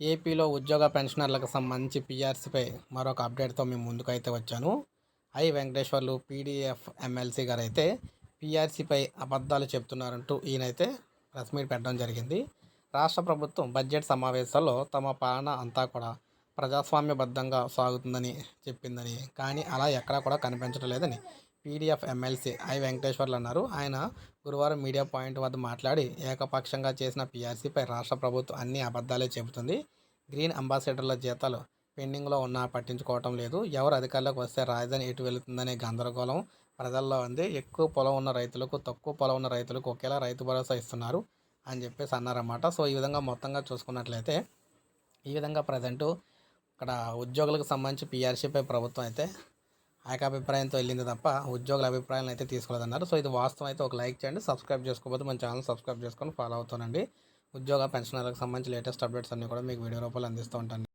ఏపీలో ఉద్యోగ పెన్షనర్లకు సంబంధించి పీఆర్సీపై మరొక అప్డేట్తో మేము ముందుకైతే వచ్చాను. ఐ వెంకటేశ్వర్లు పీడీఎఫ్ ఎమ్మెల్సీ గారు అయితే పీఆర్సీపై అబద్ధాలు చెప్తున్నారంటూ ఈయనైతే ప్రెస్ మీట్ పెట్టడం జరిగింది. రాష్ట్ర ప్రభుత్వం బడ్జెట్ సమావేశాల్లో తమ పాలన అంతా కూడా ప్రజాస్వామ్యబద్ధంగా సాగుతుందని చెప్పిందని. కానీ అలా ఎక్కడా కూడా కనిపించడం లేదని పీడీఎఫ్ ఎమ్మెల్సీ ఐ వెంకటేశ్వర్లు అన్నారు ఆయన గురువారం మీడియా పాయింట్ వద్ద మాట్లాడి ఏకపక్షంగా చేసిన పీఆర్సీపై రాష్ట్ర ప్రభుత్వం అన్ని అబద్ధాలే చెబుతుంది. గ్రీన్ అంబాసిడర్ల జీతాలు పెండింగ్లో ఉన్నా పట్టించుకోవటం లేదు. ఎవరు అధికారులకు వస్తే రాజధాని ఎటు వెళుతుందనే గందరగోళం ప్రజల్లో ఉంది. ఎక్కువ పొలం ఉన్న రైతులకు తక్కువ పొలం ఉన్న రైతులకు ఒకేలా రైతు భరోసా ఇస్తున్నారు అని చెప్పేసి అన్నారన్నమాట. సో ఈ విధంగా మొత్తంగా చూసుకున్నట్లయితే ఈ విధంగా ప్రజెంటు ఇక్కడ ఉద్యోగులకు సంబంధించి పీఆర్సీపై ప్రభుత్వం అయితే ఏకాభిప్రాయంతో వెళ్ళింది తప్ప ఉద్యోగుల అభిప్రాయాలను అయితే తీసుకోలేదన్నారు. సో ఇది వాస్తవం అయితే ఒక లైక్ చేయండి సబ్స్క్రైబ్ చేసుకోకపోతే మన ఛానల్ సబ్స్క్రైబ్ చేసుకొని ఫాలో అవుతానండి ఉద్యోగ పెన్షనర్లకు సంబంధించి లేటెస్ట్ అప్డేట్స్ అన్నీ కూడా మీకు వీడియో రూపంలో అందిస్తూ ఉంటాను.